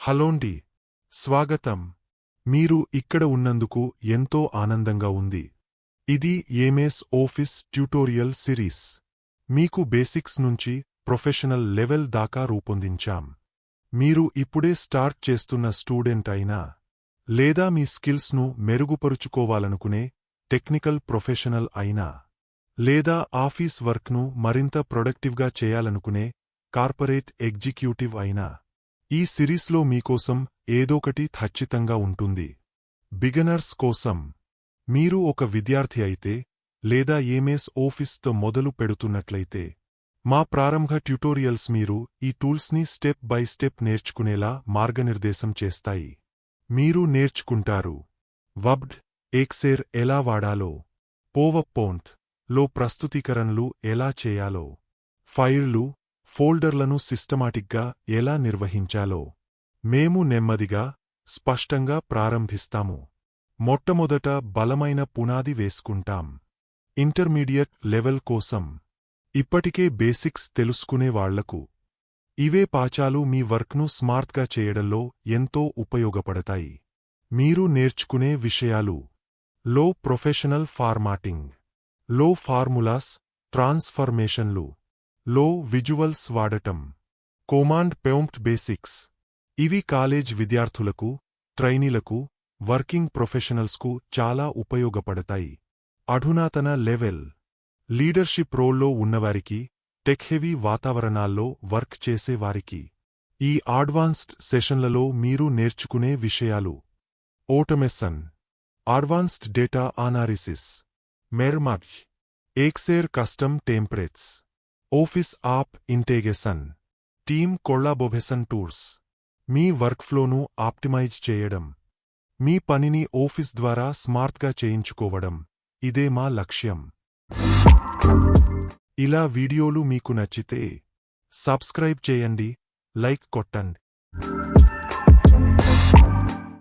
హలోండి. స్వాగతం. మీరు ఇక్కడ ఉన్నందుకు ఎంతో ఆనందంగా ఉంది. ఇది ఏమేస్ ఆఫీస్ ట్యూటోరియల్ సిరీస్. మీకు బేసిక్స్ నుంచి ప్రొఫెషనల్ లెవెల్ దాకా రూపొందించాం. మీరు ఇప్పుడే స్టార్ట్ చేస్తున్న స్టూడెంట్ అయినా లేదా మీ స్కిల్స్ను మెరుగుపరుచుకోవాలనుకునే టెక్నికల్ ప్రొఫెషనల్ అయినా లేదా ఆఫీస్ వర్క్ను మరింత ప్రొడక్టివ్గా చేయాలనుకునే కార్పొరేట్ ఎగ్జిక్యూటివ్ అయినా ఈ సిరీస్లో మీకోసం ఏదోకటి ఖచ్చితంగా ఉంటుంది. బిగనర్స్ కోసం. మీరు ఒక విద్యార్థి అయితే లేదా ఏమేస్ ఆఫీస్తో మొదలు పెడుతున్నట్లయితే మా ప్రారంభ ట్యుటోరియల్స్ మీరు ఈ టూల్స్ని స్టెప్ బై స్టెప్ నేర్చుకునేలా మార్గనిర్దేశం చేస్తాయి. మీరు నేర్చుకుంటారు. వబ్డ్ ఎక్సేర్ ఎలా వాడాలో. పోవప్పౌంట్లో ప్రస్తుతీకరణలు ఎలా చేయాలో. ఫైళ్ళు ఫోల్డర్లను సిస్టమాటిక్గా ఎలా నిర్వహించాలో మేము నెమ్మదిగా స్పష్టంగా ప్రారంభిస్తాము. మొట్టమొదట బలమైన పునాది వేసుకుంటాం. ఇంటర్మీడియట్ లెవెల్ కోసం ఇప్పటికే బేసిక్స్ తెలుసుకునే వాళ్ళకు ఇవే పాచాలు మీ వర్క్ను స్మార్ట్గా చేయడంలో ఎంతో ఉపయోగపడతాయి. మీరు నేర్చుకునే విషయాలు లో ప్రొఫెషనల్ ఫార్మాటింగ్లో ఫార్ములాస్ ట్రాన్స్ఫర్మేషన్లు లో విజువల్స్ వాడటం. కోమాండ్ పెంప్ట్ బేసిక్స్. ఇవి కాలేజ్ విద్యార్థులకు ట్రైనీలకు వర్కింగ్ ప్రొఫెషనల్స్కు చాలా ఉపయోగపడతాయి. అధునాతన లెవెల్. లీడర్షిప్ రోల్లో ఉన్నవారికి టెక్హెవీ వాతావరణాల్లో వర్క్ చేసేవారికి. ఈ అడ్వాన్స్డ్ సెషన్లలో మీరు నేర్చుకునే విషయాలు. Automation advanced data analysis. Mail merge. Excel custom templates. Office app integration team collaboration tools మీ వర్క్ఫ్లోను ఆప్టిమైజ్ చేయడం. మీ పనిని ఆఫీస్ ద్వారా స్మార్ట్గా చేయించుకోవడం. ఇదే మా లక్ష్యం. ఇలా వీడియోలు మీకు నచ్చితే సబ్స్క్రైబ్ చేయండి లైక్ కొట్టండి.